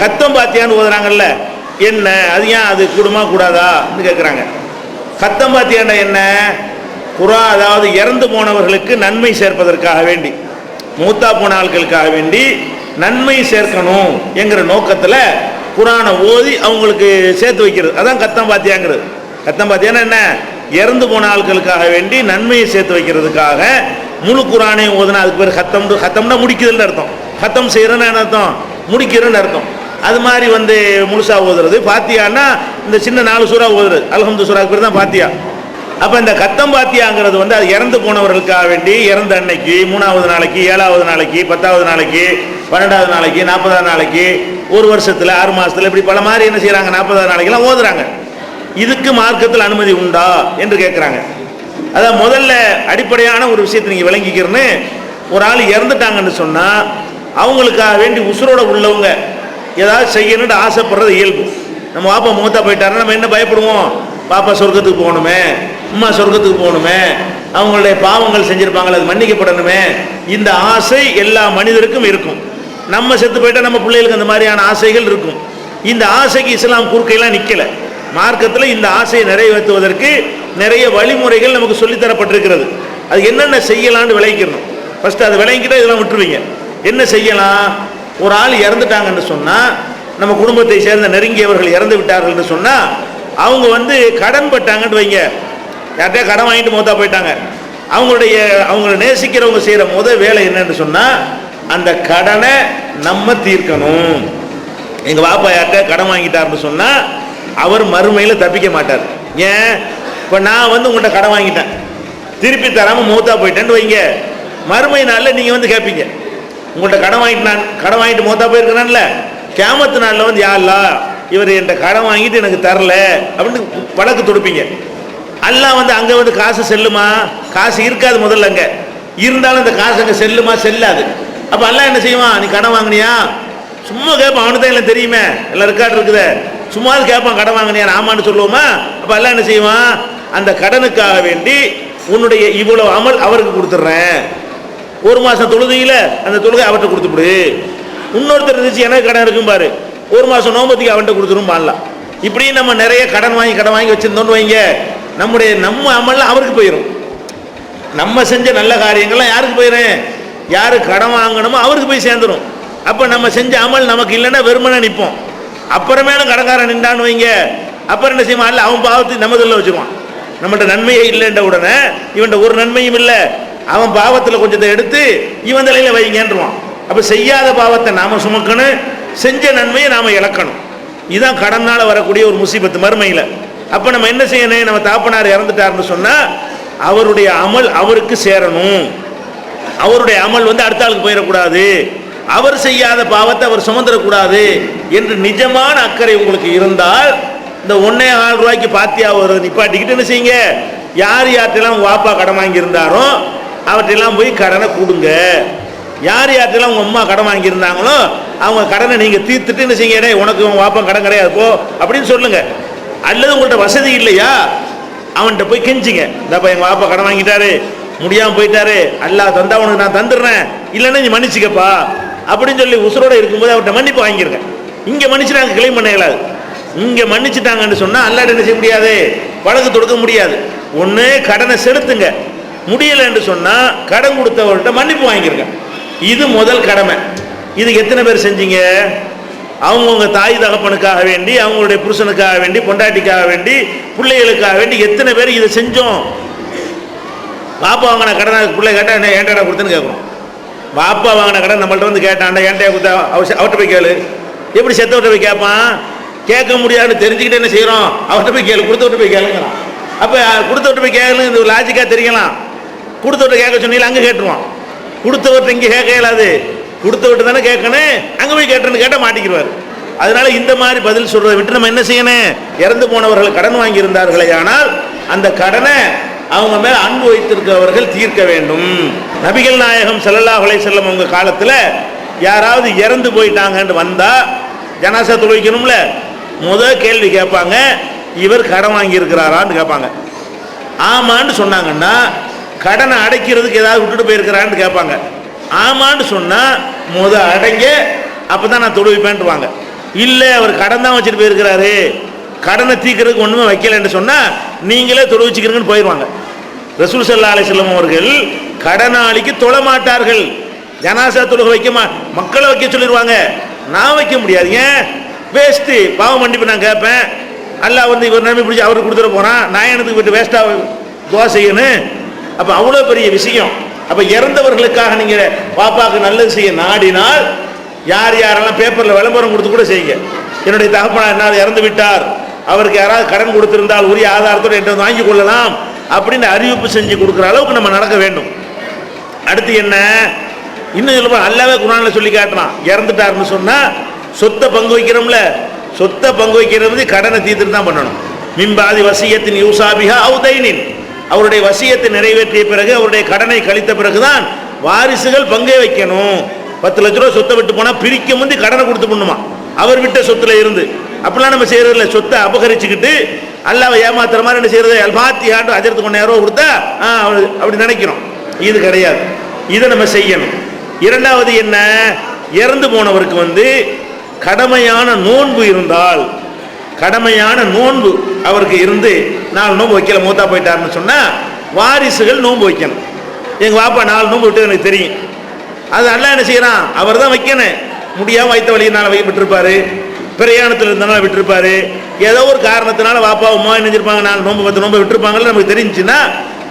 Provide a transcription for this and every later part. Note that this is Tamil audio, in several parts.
கத்தம் பாத்தியான்னு ஓதுறாங்கல்ல. என்ன? அது ஏன் அது கூடுமா கூடாதான்னு கேட்குறாங்க கத்தம் பாத்தியாண்ட என்ன? குரா அதாவது இறந்து போனவர்களுக்கு நன்மை சேர்ப்பதற்காக வேண்டி மூத்தா போன ஆட்களுக்காக வேண்டி நன்மை சேர்க்கணும் என்கிற நோக்கத்தில் குரானை ஓதி அவங்களுக்கு சேர்த்து வைக்கிறது. அதான் கத்தம் பாத்தியாங்கிறது. கத்தம் பாத்தியான்னா என்ன? இறந்து போன ஆட்களுக்காக வேண்டி நன்மையை சேர்த்து வைக்கிறதுக்காக முழு குரானையும் ஓதுனா அதுக்கு பேர் ஹத்தம் ஹத்தம்னா முடிக்குதுன்னு அர்த்தம். ஹத்தம் செய்கிறேன்னு என்ன அர்த்தம்? முடிக்கிறேன்னு அர்த்தம். அது மாதிரி வந்து முழுசாக ஓதுறது. பாத்தியான்னா இந்த சின்ன நாலு சூறா ஓதுறது. அல்ஹம்து சூறாக்கு பேர் தான் பாத்தியா அப்போ இந்த கத்தம் பாத்தியாங்கிறது வந்து அது இறந்து போனவர்களுக்காக வேண்டி இறந்த அன்னைக்கு மூணாவது நாளைக்கு ஏழாவது நாளைக்கு பத்தாவது நாளைக்கு பன்னெண்டாவது நாளைக்கு நாற்பதாவது நாளைக்கு ஒரு வருஷத்தில் ஆறு மாதத்தில் இப்படி பல மாதிரி என்ன செய்கிறாங்க நாற்பதாவது நாளைக்கெல்லாம் ஓதுறாங்க. இதுக்கு மார்க்கத்தில் அனுமதி உண்டா என்று கேட்குறாங்க அதான் முதல்ல அடிப்படையான ஒரு விஷயத்தை நீங்கள் விளங்கிக்கிறன்னு ஒரு ஆள் இறந்துட்டாங்கன்னு சொன்னால் அவங்களுக்காக வேண்டி உசுரோட உள்ளவங்க ஏதாவது செய்யணும்னு ஆசைப்படுறது இயல்பு. நம்ம பாப்பா மூத்தா போயிட்டாருன்னா நம்ம என்ன பயப்படுவோம்? பாப்பா சொர்க்கத்துக்கு போகணுமே அம்மா சொர்க்கத்துக்கு போகணுமே அவங்களுடைய பாவங்கள் செஞ்சுருப்பாங்களே அது மன்னிக்கப்படணுமே. இந்த ஆசை எல்லா மனிதருக்கும் இருக்கும். நம்ம செத்து போயிட்டா நம்ம பிள்ளைகளுக்கு அந்த மாதிரியான ஆசைகள் இருக்கும். இந்த ஆசைக்கு இஸ்லாம் குறுக்கையெல்லாம் நிற்கலை மார்க்கத்தில் இந்த ஆசையை நிறைவேற்றுவதற்கு நிறைய வழிமுறைகள் நமக்கு சொல்லித் தரப்பட்டிருக்கிறது அது என்னென்ன செய்யலான்னு விளைவிக்கணும் ஃபஸ்ட்டு அதை விளங்கிட்டா இதெல்லாம் விட்டுருவீங்க. என்ன செய்யலாம்? ஒரு ஆள் இறந்துட்டாங்கன்னு சொன்னால் நம்ம குடும்பத்தை சேர்ந்த நெருங்கியவர்கள் இறந்து விட்டார்கள்னு சொன்னால் அவங்க வந்து கடன் பட்டாங்கன்னு வைங்க. யார்கிட்டயா கடன் வாங்கிட்டு மொத்தா போயிட்டாங்க. அவங்களுடைய அவங்களை நேசிக்கிறவங்க செய்கிற முத வேலை என்னன்னு சொன்னால் அந்த கடனை நம்ம தீர்க்கணும். எங்கள் பாப்பா யார்கிட்ட கடன் வாங்கிட்டாருன்னு சொன்னால் அவர் மறுமையில் தப்பிக்க மாட்டார். ஏன்? இப்போ நான் வந்து உங்கள்கிட்ட கடன் வாங்கிட்டேன். திருப்பி தராமல் மூத்தா போயிட்டேன்னு வைங்க. மறுமை நாளில் நீங்கள் வந்து கேட்பீங்க உங்கள்கிட்ட கடன் வாங்கிட்டு நான் கடன் வாங்கிட்டு மூத்தா போயிருக்கிறான்ல. கேமத்து நாளில் வந்து யாருலா இவர் என்கிட்ட கடன் வாங்கிட்டு எனக்கு தரல. அப்படின்னு வழக்கு தொடுப்பீங்க. எல்லாம் வந்து அங்கே வந்து காசு செல்லுமா? காசு இருக்காது முதல்ல அங்கே. இருந்தாலும் அந்த காசு அங்கே செல்லுமா? செல்லாது. அப்போ எல்லாம் என்ன செய்வான்? நீ கடன் வாங்கினியா? சும்மா கேட்பான் அவனுக்கு தான் எல்லாம் தெரியுமே. எல்லாம் ரெக்கார்டு இருக்குதே. சும்மா கேட்பான் கடன் வாங்கினியா? ஆமான்னு சொல்லுவோமா? அப்போ எல்லாம் என்ன செய்வான்? அந்த கடனுக்காக வேண்டி உன்னுடைய இவ்வளோ அமல் அவருக்கு கொடுத்துட்றேன். ஒரு மாதம் தொழுகையில் அந்த தொழுகை அவர்கிட்ட கொடுத்துவிடு. இன்னொருத்தர் இருந்துச்சு எனக்கு கடன் இருக்கும் பாரு. ஒரு மாதம் நோம்பத்துக்கு அவன்கிட்ட கொடுத்துரும் பாடலாம் இப்படி நம்ம நிறைய கடன் வாங்கி கடன் வாங்கி வச்சிருந்தோம்னு வைங்க. நம்முடைய நம்ம அமல்லாம் அவருக்கு போயிடும் நம்ம செஞ்ச நல்ல காரியங்கள்லாம் யாருக்கு போயிடும் யார் கடன் வாங்கணுமோ அவருக்கு போய் சேர்ந்துடும் அப்போ நம்ம செஞ்ச அமல் நமக்கு இல்லைன்னா வெறுமனை நிற்போம். அப்புறமேலும் கடன்காரன் நின்றான்னு வைங்க. அப்புறம் என்ன செய்வான்? இல்லை அவன் பாவத்தை நம்ம இதில் வச்சுக்குவான் நம்மகிட்ட நன்மையே இல்லைன்ற உடனே இவன்ட்ட ஒரு நன்மையும் இல்லை. அவன் பாவத்தில் கொஞ்சத்தை எடுத்து இவன் தலையில் வைங்கன்றுவான். அப்போ செய்யாத பாவத்தை நாம் சுமக்கணும் செஞ்ச நன்மையை நாம் இழக்கணும். இதுதான் கடனால் வரக்கூடிய ஒரு முசீபத்து மறுமையில். அப்போ நம்ம என்ன செய்யணும்? நம்ம தாப்பனார் இறந்துட்டாருன்னு சொன்னால் அவருடைய அமல் அவருக்கு சேரணும். அவருடைய அமல் வந்து அடுத்த ஆளுக்கு போயிடக்கூடாது. அவர் செய்யாத பாவத்தை அவர் சுமந்துடக்கூடாது என்று நிஜமான அக்கறை உங்களுக்கு இருந்தால் இந்த ஒன்னே ஆறு ரூபாய்க்கு பாத்தியா ஒரு நிப்பாட்டிக்கிட்டு என்ன செய்யுங்க? யார் யார்கிட்டலாம் வாப்பா கடன் வாங்கியிருந்தாரோ அவர்கிட்டலாம் போய் கடனை கொடுங்க. யார் யார்கிட்டலாம் உங்கள் அம்மா கடன் வாங்கியிருந்தாங்களோ அவங்க கடனை நீங்கள் தீர்த்துட்டு என்ன செய்யுங்க உனக்கு உன் வாப்பம் கடன் கிடையாது போ அப்படின்னு சொல்லுங்க. அல்லது உங்கள்கிட்ட வசதி இல்லையா? அவன்கிட்ட போய் கெஞ்சிங்க. இந்தாப்பா எங்கள் வாப்பா கடன் வாங்கிட்டாரு. முடியாமல் போயிட்டாரு. அல்லா தந்தா உனக்கு நான் தந்துடுறேன். இல்லைன்னா நீ மன்னிச்சுக்கப்பா. அப்படின்னு சொல்லி உசுரோடு இருக்கும்போது அவர்கிட்ட மன்னிப்பு வாங்கிருங்க. இங்கே மன்னிச்சுட்டாங்க கிளைம் பண்ண இயலாது. இங்கே மன்னிச்சுட்டாங்கன்னு சொன்னால் அல்லாஹ் என்ன செய்ய முடியாது? வழக்கு தொடுக்க முடியாது. ஒன்று கடனை செலுத்துங்க. முடியலைன்னு சொன்னால் கடன் கொடுத்தவர்கிட்ட மன்னிப்பு வாங்கியிருக்கேன் இது முதல் கடமை. இது எத்தனை பேர் செஞ்சீங்க? அவங்கவுங்க தாய் தகப்பனுக்காக வேண்டி அவங்களுடைய புருஷனுக்காக வேண்டி பொண்டாட்டிக்காக வேண்டி பிள்ளைகளுக்காக வேண்டி எத்தனை பேர் இதை செஞ்சோம்? பாப்பா வாங்கின கடனை பிள்ளை கேட்டால் என்ன ஏன்டா கொடுத்துன்னு கேட்குறோம். பாப்பா வாங்கின கடன் நம்மள்ட்ட வந்து கேட்டான்டா ஏன்டா கொடுத்தா? அவர்கிட்ட போய் கேளு. எப்படி செத்தவர்கிட்ட போய் கேட்பான் கேட்க முடியாதுன்னு தெரிஞ்சுக்கிட்டு என்ன செய்கிறோம் அவர்கிட்ட போய் கேளு கொடுத்தவர்கிட்ட போய் கேளுங்கிறான். அப்போ கொடுத்தவர்கிட்ட போய் கேளுங்க இந்த லாஜிக்காக தெரியலாம். கொடுத்தவர்கிட்ட கேட்க சொன்னீங்களா? அங்கே கேட்டுருவான். கொடுத்தவர்கிட்ட இங்கே கேட்க இயலாது. கொடுத்தவர்கிட்ட தானே கேட்கணும். அங்கே போய் கேட்டேன்னு கேட்டால் மாட்டிக்கிடுவார் அதனால இந்த மாதிரி பதில் சொல்றதை விட்டு நம்ம என்ன செய்யணும்? இறந்து போனவர்கள் கடன் வாங்கியிருந்தார்களே ஆனால் அந்த கடனை அவங்க மேல அன்பு வைத்திருக்கிறவர்கள் தீர்க்க வேண்டும். நபிகள் நாயகம் செல்லல்லா அலைஹி செல்லம் அவங்க காலத்தில் யாராவது இறந்து போயிட்டாங்கன்னு வந்தா ஜனாசா துளைக்கணும்ல முத கேள்வி கேட்பாங்க இவர் கடன் வாங்கியிருக்கிறாரான்னு கேட்பாங்க. ஆமான்னு சொன்னாங்கன்னா கடனை அடைக்கிறதுக்கு ஏதாவது விட்டுட்டு போயிருக்கிறான்னு கேட்பாங்க. ஆமான்னு சொன்னால் முத அடைங்க அப்போ தான் நான் தொழுவிப்பேன்ட்டுவாங்க இல்லை அவர் கடன் தான் வச்சுட்டு போயிருக்கிறாரு. கடனை தீக்கிறதுக்கு ஒன்றுமே வைக்கலைன்னு சொன்னால் நீங்களே தொழுவிச்சுக்கிறீங்கன்னு போயிடுவாங்க ரசூல் சல்லா அலிஸ்லாம் அவர்கள் கடனாளிக்கு தொழ மாட்டார்கள். ஜனாசா தொழுக வைக்க மா மக்களை வைக்க சொல்லிடுவாங்க. நான் வைக்க முடியாது. ஏன்? வேஸ்ட்டு பாவம் மண்டிப்பு நான் கேட்பேன். அல்ல வந்து இவர் நம்பி பிடிச்சி அவருக்கு கொடுத்துட போகிறான் நான் எனக்கு போயிட்டு வேஸ்ட்டாக துவா செய்யணும். அப்போ அவ்வளோ பெரிய விஷயம். அப்போ இறந்தவர்களுக்காக நீங்கள் பாப்பாவுக்கு நல்லது செய்ய நாடினால் யார் யாரெல்லாம் பேப்பரில் விளம்பரம் கொடுத்து கூட செய்யுங்க. என்னுடைய தகப்பனார் என்னால் இறந்து விட்டார். அவருக்கு யாராவது கடன் கொடுத்திருந்தால் உரிய ஆதாரத்தோடு என்கிட்ட வாங்கி கொள்ளலாம் அப்படின்னு அறிவிப்பு செஞ்சு கொடுக்குற அளவுக்கு நம்ம நடக்க வேண்டும். அடுத்து என்ன? இன்னும் சொல்ல அல்லாவே குரானில் சொல்லி காட்டுறான். இறந்துட்டாருன்னு சொன்னால் சொத்தை பங்கு வைக்கிறோம்ல. சொத்தை பங்கு வைக்கிறது கடனை தீர்த்துட்டு தான் பண்ணணும். மின்பாதி வசியத்தின் யூசாபிகா அவுதைனின். அவருடைய வசியத்தை நிறைவேற்றிய பிறகு அவருடைய கடனை கழித்த பிறகுதான் வாரிசுகள் பங்கே வைக்கணும். பத்து லட்ச ரூபா சொத்தை விட்டு போனால் பிரிக்க முந்தி கடனை கொடுத்து பண்ணுமா அவர் விட்ட சொத்துல இருந்து. அப்படிலாம் நம்ம செய்யறதில்ல. சொத்தை அபகரிச்சுக்கிட்டு அல்லாவை ஏமாத்துற மாதிரி என்ன செய்யறது? அல்பாத்தி ஆண்டு அஜரத்து கொண்டாயிரம் கொடுத்தா ஆ, அப்படி நினைக்கிறோம். இது கிடையாது. இதை நம்ம செய்யணும். இரண்டாவது என்ன? இறந்து போனவருக்கு வந்து கடமையான நோன்பு இருந்தால் கடமையான நோன்பு அவருக்கு இருந்து நாலு நோன்பு வைக்கல மூத்தா போயிட்டாருன்னு சொன்னால் வாரிசுகள் நோன்பு வைக்கணும். எங்கள் பாப்பா நாலு நோன்பு விட்டு எனக்கு தெரியும். அது நல்லா என்ன செய்கிறான் அவர் தான் வைக்கணும். முடியாமல் வைத்த வழியினால் வை விட்டுருப்பாரு. பிரயாணத்தில் இருந்தனால விட்டுருப்பாரு. ஏதோ ஒரு காரணத்தினால வாப்பா உமா நினைஞ்சிருப்பாங்க நாலு நோன்பு பத்து நோன்பு விட்டுருப்பாங்கன்னு நமக்கு தெரிஞ்சுன்னா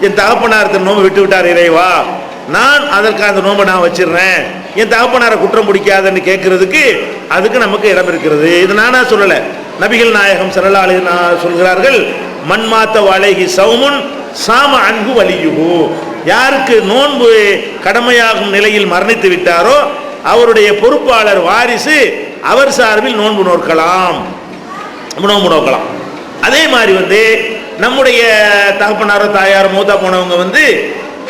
என் தகப்பனார் தன் நோன்பு விட்டு விட்டார் இறைவா. நான் அதற்காக அந்த நோன்பை நான் வச்சிடுறேன். என் தகப்பனாரை குற்றம் பிடிக்காதுன்னு கேட்கறதுக்கு அதுக்கு நமக்கு இடம் இருக்கிறது. இது நானா சொல்லலை. நபிகள் நாயகம் சரலாளி சொல்கிறார்கள் மண்மாத்த வளைகி சவுமுன் சாம அன்பு வலியுகு. யாருக்கு நோன்பு கடமையாகும் நிலையில் மரணித்து விட்டாரோ அவருடைய பொறுப்பாளர் வாரிசு அவர் சார்பில் நோன்பு நோக்கலாம் நோன்பு நோக்கலாம் அதே மாதிரி வந்து நம்முடைய தகப்பனாரோ தாயாரோ மூத்தா போனவங்க வந்து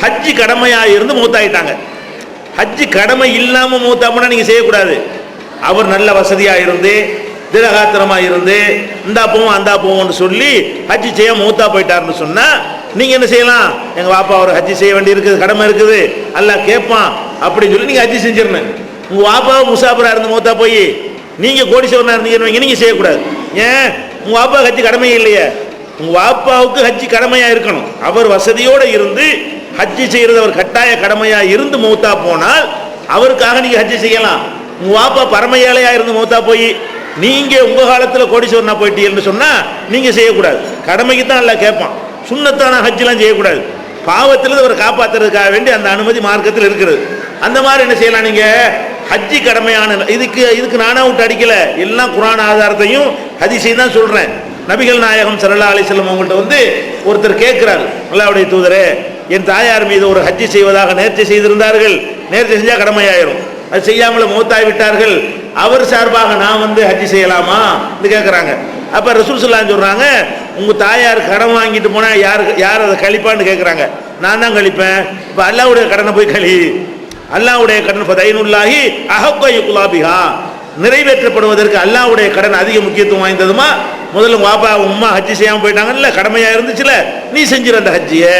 ஹஜ்ஜி கடமையாக இருந்து மூத்தாயிட்டாங்க. ஹஜ்ஜி கடமை இல்லாமல் மூத்தா போனால் நீங்கள் செய்யக்கூடாது. அவர் நல்ல வசதியாக இருந்து திரகாத்திரமாக இருந்து இந்தா போவோம் அந்தா போவோம்னு சொல்லி ஹஜ்ஜி செய்ய மூத்தா போயிட்டாருன்னு சொன்னால் நீங்கள் என்ன செய்யலாம்? எங்கள் பாப்பா அவர் ஹஜ்ஜி செய்ய வேண்டி இருக்குது கடமை இருக்குது. எல்லாம் கேட்பான் அப்படின்னு சொல்லி நீங்கள் ஹஜ்ஜி செஞ்சிடணும். உங்கள் பாப்பாவை முசாஃபராக இருந்து மூத்தா போய் நீங்கள் கோடீஸ்வரனா இருந்தீங்கன்னு நீங்கள் செய்யக்கூடாது. ஏன்? உங்கள் பாப்பா ஹஜ்ஜி கடமையே இல்லையே. உங்கள் பாப்பாவுக்கு ஹஜ்ஜி கடமையாக இருக்கணும். அவர் வசதியோடு இருந்து ஹஜ்ஜி செய்கிறது அவர் கட்டாய கடமையாக இருந்து மூத்தா போனால் அவருக்காக நீங்கள் ஹஜ்ஜி செய்யலாம். உங்கள் பாப்பா பரம ஏழையாக இருந்து மூத்தா போய் நீங்கள் உங்கள் காலத்தில் கோடீஸ்வரனா போயிட்டீங்கன்னு சொன்னால் நீங்கள் செய்யக்கூடாது. கடமைக்கு தான் எல்லாம் கேட்பான். சுண்ணத்தான ஹஜ்ஜெலாம் செய்யக்கூடாது. பாவத்தில் அவரை காப்பாத்துறதுக்காக வேண்டி அந்த அனுமதி மார்க்கத்தில் இருக்கிறது அந்த மாதிரி என்ன செய்யலாம் நீங்கள் ஹஜ்ஜி கடமையான இதுக்கு இதுக்கு நானா விட்டு அடிக்கலை. எல்லாம் குரான் ஆதாரத்தையும் ஹதீஸையும் தான் சொல்கிறேன் நபிகள் நாயகம் சரலா அலிசல்லம் அவங்கள்ட்ட வந்து ஒருத்தர் கேட்குறாரு. அல்லாவுடைய தூதரே என் தாயார் மீது ஒரு ஹஜ்ஜி செய்வதாக நேர்ச்சி செய்திருந்தார்கள். நேர்ச்சி செஞ்சால் கடமையாயிரும். அது செய்யாமல் மூத்தாய் விட்டார்கள் அவர் சார்பாக நான் வந்து ஹஜ்ஜி செய்யலாமா கேட்குறாங்க அப்போ ரசூல் சொல்லான்னு சொல்கிறாங்க உங்கள் தாயார் கடன் வாங்கிட்டு போனால் யார் யார் அதை கழிப்பான்னு கேட்குறாங்க நான் தான் கழிப்பேன். இப்போ அல்லாவுடைய கடனை போய் கழி. அல்லாவுடைய கடன் ஃபதைனுல்லாஹி அஹக்கை குலாபிஹா நிறைவேற்றப்படுவதற்கு அல்லாவுடைய கடன் அதிக முக்கியத்துவம் வாய்ந்ததுமா? முதல்ல உங்க பாப்பா உம்மா ஹஜ்ஜி செய்யாமல் போயிட்டாங்கல்ல கடமையாக இருந்துச்சுல நீ செஞ்சிரு அந்த ஹஜ்ஜியை.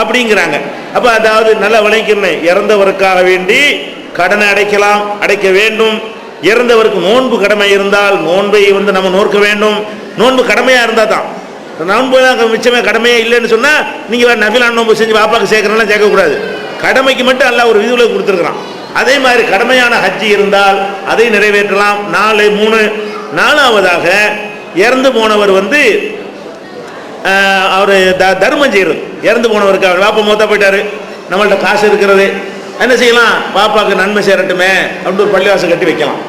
அப்படிங்கிறாங்க. அப்போ அதாவது நல்லா விளைக்கிறேன் இறந்தவருக்காக வேண்டி கடனை அடைக்கலாம் அடைக்க வேண்டும். இறந்தவருக்கு நோன்பு கடமை இருந்தால் நோன்பை வந்து நம்ம நோக்க வேண்டும். நோன்பு கடமையாக இருந்தால் தான். நோன்பு தான் மிச்சமே கடமையே இல்லைன்னு சொன்னால் நீங்கள் வேறு நபிலான் நோன்பு செஞ்சு பாப்பாவுக்கு சேர்க்கறலாம் சேர்க்கக்கூடாது. கடமைக்கு மட்டும் அல்ல ஒரு விதிவில் கொடுத்துருக்குறான். அதே மாதிரி கடமையான ஹஜ்ஜி இருந்தால் அதை நிறைவேற்றலாம். நாலு மூணு நாலாவதாக இறந்து போனவர் வந்து அவர் த தர்மம் செய்கிறது இறந்து போனவருக்கு அவர் பாப்பா மூத்தா போயிட்டார். நம்மள்ட்ட காசு இருக்கிறது. என்ன செய்யலாம்? பாப்பாவுக்கு நன்மை சேரட்டுமே அப்படின்னு ஒரு பள்ளிவாசம் கட்டி வைக்கலாம்.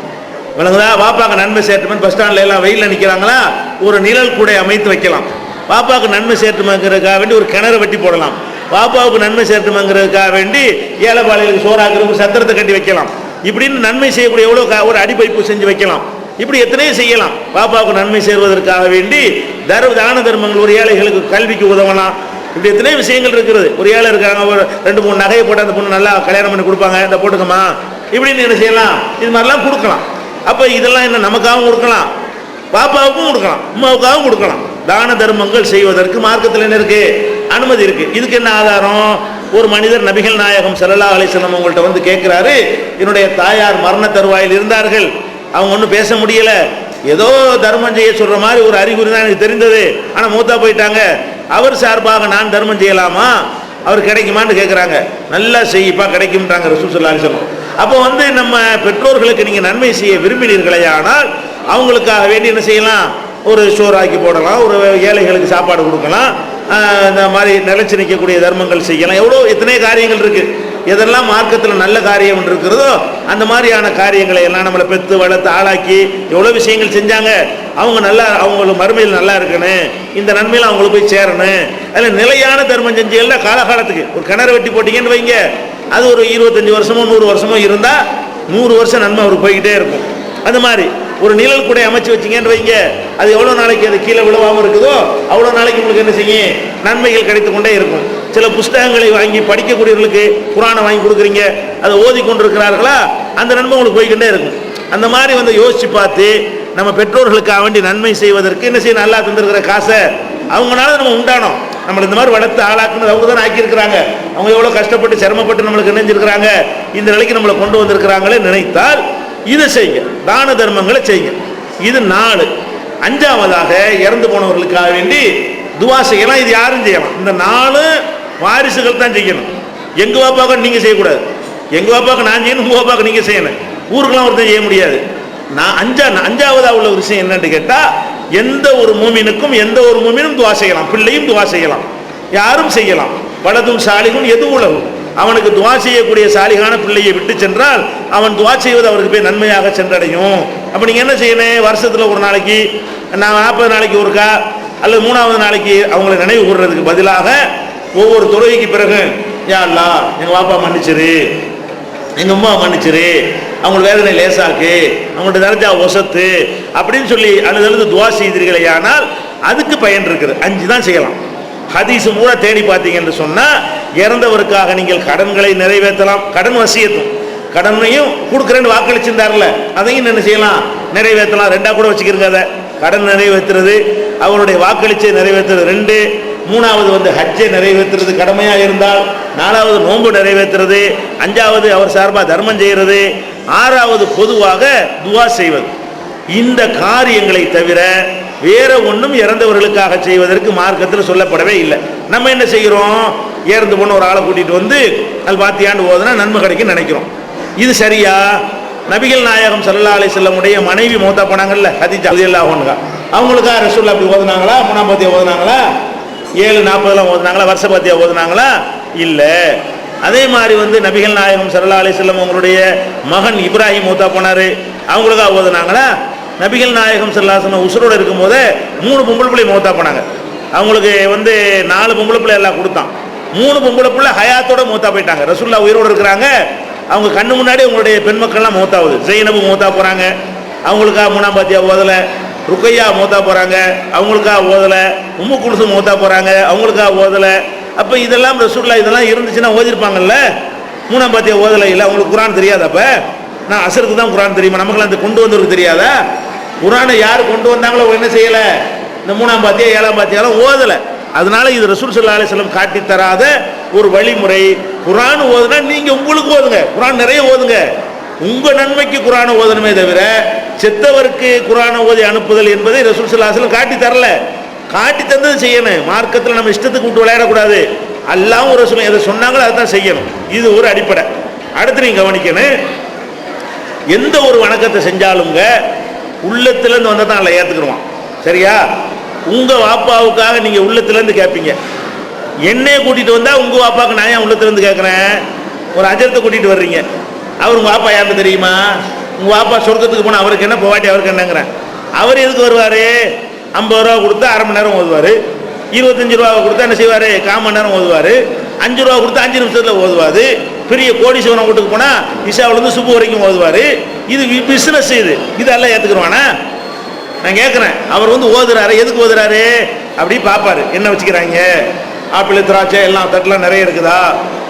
விளங்குதா? பாப்பாக்கு நன்மை சேர்த்துமே பஸ் ஸ்டாண்டில் எல்லாம் வெயிலில் நிற்கிறாங்களா ஒரு நிழல் கூடை அமைத்து வைக்கலாம். பாப்பாவுக்கு நன்மை சேர்த்துமாங்கிறதுக்காக வேண்டி ஒரு கிணறு வெட்டி போடலாம். பாப்பாவுக்கு நன்மை சேர்த்துமாங்கிறதுக்காக வேண்டி ஏழைப்பாளைகளுக்கு சோறாக்குறதுக்கு சத்திரத்தை கட்டி வைக்கலாம். இப்படின்னு நன்மை செய்யக்கூடிய எவ்வளோ ஒரு அடிப்பைப்பு செஞ்சு வைக்கலாம். இப்படி எத்தனையோ செய்யலாம். பாப்பாவுக்கு நன்மை சேர்வதற்காக வேண்டி தர்ம தான தர்மங்கள் ஒரு ஏழைகளுக்கு கல்விக்கு உதவலாம். இப்படி எத்தனையோ விஷயங்கள் இருக்கிறது ஒரு ஏழை இருக்காங்க ஒரு ரெண்டு மூணு நகையை போட்டு அந்த பொண்ணு நல்லா கல்யாணம் பண்ணி கொடுப்பாங்க இந்த போட்டுக்கம்மா இப்படின்னு என்ன செய்யலாம்? இது மாதிரிலாம் கொடுக்கலாம். அப்போ இதெல்லாம் என்ன நமக்காகவும் கொடுக்கலாம். பாப்பாவுக்கும் கொடுக்கலாம் அம்மாவுக்காகவும் கொடுக்கலாம். தான தர்மங்கள் செய்வதற்கு மார்க்கத்தில் என்ன இருக்குது அனுமதி இருக்குது இதுக்கு என்ன ஆதாரம்? ஒரு மனிதர் நபிகள் நாயகம் ஸல்லல்லாஹு அலைஹி வஸல்லம் உங்கள்கிட்ட வந்து கேட்குறாரு என்னுடைய தாயார் மரண தருவாயில் இருந்தார்கள். அவங்க ஒன்றும் பேச முடியல. ஏதோ தர்மம் செய்ய சொல்கிற மாதிரி ஒரு அறிகுறி தான் எனக்கு தெரிந்தது. ஆனால் மூத்தா போயிட்டாங்க. அவர் சார்பாக நான் தர்மம் செய்யலாமா? அவர் கிடைக்குமான்னு கேட்குறாங்க நல்லா செய்யப்பா கிடைக்கும்ன்றாங்க ரசூசல்லா ஸல்லல்லாஹு அப்போ வந்து நம்ம பெற்றோர்களுக்கு நீங்கள் நன்மை செய்ய விரும்பினீர்களே ஆனால் அவங்களுக்காக வேண்டி என்ன செய்யலாம்? ஒரு சோறாக்கி போடலாம் ஒரு ஏழைகளுக்கு சாப்பாடு கொடுக்கலாம் இந்த மாதிரி நிலைச்சு நிற்கக்கூடிய தர்மங்கள் செய்யலாம். எவ்வளோ எத்தனை காரியங்கள் இருக்குது எதெல்லாம் மார்க்கத்தில் நல்ல காரியம் இருக்கிறதோ அந்த மாதிரியான காரியங்களை எல்லாம் நம்மளை பெற்று வளர்த்து ஆளாக்கி எவ்வளோ விஷயங்கள் செஞ்சாங்க? அவங்க நல்லா அவங்களுக்கு மறுமையில் நல்லா இருக்கணும். இந்த நன்மையில் அவங்களுக்கு போய் சேரணும். அதில் நிலையான தர்மம் செஞ்சு எல்லாம் காலகாலத்துக்கு ஒரு கிணறு வெட்டி போட்டீங்கன்னு வைங்க. அது ஒரு இருபத்தஞ்சி வருஷமோ நூறு வருஷமோ இருந்தால் நூறு வருஷம் நன்மை அவருக்கு போய்கிட்டே இருக்கும். அந்த மாதிரி ஒரு நிழல் கூட அமைச்சு வச்சிங்கன்னு வைங்க. அது எவ்வளோ நாளைக்கு அது கீழே விழுவாமல் இருக்குதோ அவ்வளோ நாளைக்கு உங்களுக்கு என்ன செய்யும்? நன்மைகள் கிடைத்து கொண்டே இருக்கும். சில புஸ்தகங்களை வாங்கி படிக்கக்கூடியவர்களுக்கு குரானை வாங்கி கொடுக்குறீங்க அதை ஓதி கொண்டிருக்கிறார்களா அந்த நன்மை உங்களுக்கு போய்கிட்டே இருக்கும். அந்த மாதிரி வந்து யோசித்து பார்த்து நம்ம பெற்றோர்களுக்காக வேண்டி நன்மை செய்வதற்கு என்ன செய்ய நல்லா தந்திருக்கிற காசை அவங்களால நம்ம உண்டானோம். நம்மளை இந்த மாதிரி வளர்த்து ஆளாக்குனது அவங்க தான் ஆக்கியிருக்கிறாங்க. அவங்க எவ்வளோ கஷ்டப்பட்டு சிரமப்பட்டு நம்மளுக்கு இணைஞ்சிருக்கிறாங்க. இந்த நிலைக்கு நம்மளை கொண்டு வந்திருக்கிறாங்களே நினைத்தால் இதை செய்யுங்க. தான தர்மங்களை செய்யுங்க. இது நாலு. அஞ்சாவதாக இறந்து போனவர்களுக்காக வேண்டி துவா செய்யலாம். இது யாரும் செய்யலாம். இந்த நாலு வாரிசுகள் தான் செய்யணும். எங்கள் பாப்பாவுக்கு நீங்கள் செய்யக்கூடாது. எங்கள் பாப்பாவுக்கு நான் செய்யணும் உங்கள் பாப்பாவுக்கு நீங்கள் செய்யணும். ஊருக்கெல்லாம் ஒருத்தன் செய்ய முடியாது. நான் அஞ்சா அஞ்சாவதாக உள்ள விஷயம் என்னன்னு கேட்டால் எந்த ஒரு மூமினுக்கும் எந்த ஒரு மூமினும் துவா செய்யலாம். பிள்ளையும் துவா செய்யலாம். யாரும் செய்யலாம். வலதும் சாலிகும் எது உலகும்? அவனுக்கு துவா செய்யக்கூடிய சாலிகான பிள்ளையை விட்டு சென்றால் அவன் துவா செய்வது அவருக்கு போய் நன்மையாக சென்றடையும். அப்போ நீங்கள் என்ன செய்யணும்? வருஷத்தில் ஒரு நாளைக்கு நான் நாற்பது நாளைக்கு ஒருக்கா அல்லது மூணாவது நாளைக்கு அவங்களை நினைவு கூறுறதுக்கு பதிலாக ஒவ்வொரு தொழுகைக்கு பிறகு யா அல்லா எங்கள் பாப்பா மன்னிச்சிரு. எங்கள் அம்மா மன்னிச்சிரு. அவங்களோட வேதனை லேசாக்கு அவங்களோட தரஜா ஒசத்து அப்படின்னு சொல்லி அழுது அழுது துவா செய்தீர்களே ஆனால் அதுக்கு பயன் இருக்குது. அஞ்சு தான் செய்யலாம். ஹதீஸ் மூல தேடி பார்த்தீங்கன்னு சொன்னால் இறந்தவருக்காக நீங்கள் கடன்களை நிறைவேற்றலாம். கடன் வசியத்தும். கடனையும் கொடுக்குறேன்னு வாக்களிச்சிருந்தார்ல அதையும் என்ன செய்யலாம்? நிறைவேற்றலாம். ரெண்டாக கூட வச்சுக்கிறங்க அதை. கடன் நிறைவேற்றுறது அவருடைய வாக்களிச்சை நிறைவேற்றுறது ரெண்டு. மூணாவது வந்து ஹஜ்ஜை நிறைவேற்றுறது கடமையாக இருந்தால் நாலாவது நோன்பு நிறைவேற்றுறது அஞ்சாவது அவர் சார்பாக தர்மம் செய்கிறது ஆறாவது பொதுவாக துவா செய்வது. இந்த காரியங்களை தவிர வேற ஒன்றும் இறந்தவர்களுக்காக செய்வதற்கு மார்க்கத்தில் சொல்லப்படவே இல்லை. நம்ம என்ன செய்கிறோம்? இறந்து போன ஒரு ஆளை கூட்டிகிட்டு வந்து அது பாத்தியாண்டு ஓதுனா நன்மை கிடைக்கும் நினைக்கிறோம். இது சரியா? நபிகள் நாயகம் சல்லா அலி செல்லமுடைய மனைவி மௌத்தா போனாங்கல்ல ஹதிஜா ரலியல்லாஹு ஒன்றுகா அவங்களுக்கா ரசூல்லா அப்படி ஓதுனாங்களா? மூணாம் பாத்தியா ஓதுனாங்களா? ஏழு நாற்பதுலாம் ஓதுனாங்களா? வருஷ பாத்தியா ஓதுனாங்களா? இல்லை. அதே மாதிரி வந்து நபிகள் நாயகம் சரலா அலி அவங்களுடைய மகன் இப்ராஹிம் மூத்தா போனாரு. அவங்களுக்கா ஓதுனாங்களா நபிகள் நாயகம் சல்லாசனம் உசுரோடு இருக்கும்போது மூணு பொம்பளை பிள்ளை மூத்தா போனாங்க. அவங்களுக்கு வந்து நாலு பொம்பளை பிள்ளை எல்லாம் கொடுத்தான். மூணு பொம்பளை பிள்ளை ஹயாத்தோட மூத்தா போயிட்டாங்க. ரசுல்லா உயிரோடு இருக்கிறாங்க. அவங்க கண்ணு முன்னாடி உங்களுடைய பெண் மக்கள்லாம் மூத்தாவுது. ஜெயினபு மூத்தா போகிறாங்க அவங்களுக்கா மூணாம் பாத்தியா ஓதலை ருக்கையா மூத்தா போகிறாங்க அவங்களுக்கா ஓதலை உம்மு குலுசு மூத்தா போகிறாங்க அவங்களுக்கா ஓதலை அப்போ இதெல்லாம் ரசூல்லா இதெல்லாம் இருந்துச்சுன்னா ஓதிருப்பாங்கல்ல? மூணாம் பாத்தியா ஓதலை இல்லை? அவங்களுக்கு குரான் தெரியாது அப்போ? நான் அசருக்கு தான் குரான் தெரியுமா? நமக்குலாம் அந்த கொண்டு வந்தவருக்கு தெரியாதா? குரானை யார் கொண்டு வந்தாங்களோ என்ன செய்யலை? இந்த மூணாம் பாத்தியா ஏழாம் பாத்தியாலாம் ஓதலை. அதனால இது ரசூல் சல்லா அலிஸ்லம் காட்டி தராத ஒரு வழிமுறை. குரான் ஓதுனா நீங்கள் உங்களுக்கு ஓதுங்க. குரான் நிறைய ஓதுங்க. உங்க நன்மைக்கு குரானை ஓதணுமே தவிர செத்தவருக்கு குரானை ஓதி அனுப்புதல் என்பதை ரசூல் சல்லா காட்டி தரல. காட்டி தந்தது செய்யணும். மார்க்கத்தில் நம்ம இஷ்டத்துக்கு விட்டு விளையாடக்கூடாது எல்லாம் ஒரு ரசூல் எதை சொன்னாங்களோ அதை தான் செய்யணும். இது ஒரு அடிப்படை. அடுத்து நீங்கள் கவனிக்கணும். எந்த ஒரு வணக்கத்தை செஞ்சாலுங்க உள்ளத்துலேருந்து வந்தால் தான் அதில் ஏற்றுக்குருவான் சரியா? உங்கள் வாப்பாவுக்காக நீங்கள் உள்ளத்துலேருந்து கேட்பீங்க என்னையை கூட்டிகிட்டு வந்தால் உங்கள் வாப்பாவுக்கு நான் ஏன் உள்ளத்துலேருந்து கேட்குறேன் ஒரு அஜரத்தை கூட்டிகிட்டு வர்றீங்க. அவர் உங்கள் வாப்பா யாருன்னு தெரியுமா? உங்கள் வாப்பா சொர்க்கத்துக்கு போனால் அவருக்கு என்ன போவாட்டி அவருக்கு என்னங்கிறேன். அவர் எதுக்கு வருவார்? ஐம்பது ரூபா கொடுத்தா அரை மணி நேரம் ஓதுவார். இருபத்தஞ்சு ரூபா கொடுத்தா என்ன செய்வார்? கால் மணி நேரம் ஓதுவார். அஞ்சு ரூபா கொடுத்தா அஞ்சு நிமிஷத்தில் ஓதுவார். பெரிய கோடீஸ்வரன் வீட்டுக்கு போனால் இஷாவிலேருந்து சுப்பு வரைக்கும் ஓதுவார். இது பிஸ்னஸ் இது. இதெல்லாம் ஏற்றுக்குருவானா நான் கேட்குறேன் அவர் வந்து ஓதுறாரு. எதுக்கு ஓதுறாரு? அப்படி பார்ப்பாரு என்ன வச்சுக்கிறாங்க? ஆப்பிள் திராட்சை எல்லாம் தட்டெலாம் நிறைய இருக்குதா?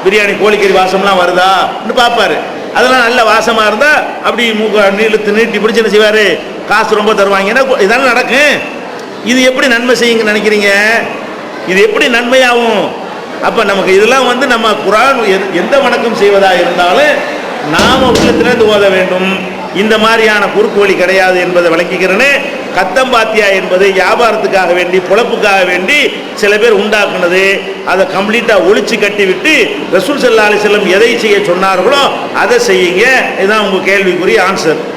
பிரியாணி கோழிக்கறி வாசம்லாம் வருதான்னு பார்ப்பாரு அதெல்லாம் நல்ல வாசமாக இருந்தால் அப்படி மூக்க நீளத்து நீட்டி பிடிச்சி என்ன செய்வார்? காசு ரொம்ப தருவாங்கன்னா இதானே நடக்கும். இது எப்படி நன்மை செய்யுங்க நினைக்கிறீங்க? இது எப்படி நன்மையாகும்? அப்போ நமக்கு இதெல்லாம் வந்து நம்ம குரான் எந்த- வணக்கம் செய்வதாக இருந்தாலும் நாம உள்ளத்திலிருந்து ஓத வேண்டும். இந்த மாதிரியான குறுக்கு வழி கிடையாது என்பதை விளக்கிக்கிறேன்னு கத்தம்பாத்தியா என்பது வியாபாரத்துக்காக வேண்டி பொழப்புக்காக வேண்டி சில பேர் உண்டாக்குனது. அதை கம்ப்ளீட்டாக ஒழிச்சு கட்டி விட்டு ரசூல் சல்லா செல்லம் எதை செய்ய சொன்னார்களோ அதை செய்யுங்க. இதுதான் உங்கள் கேள்விக்குரிய ஆன்சர்.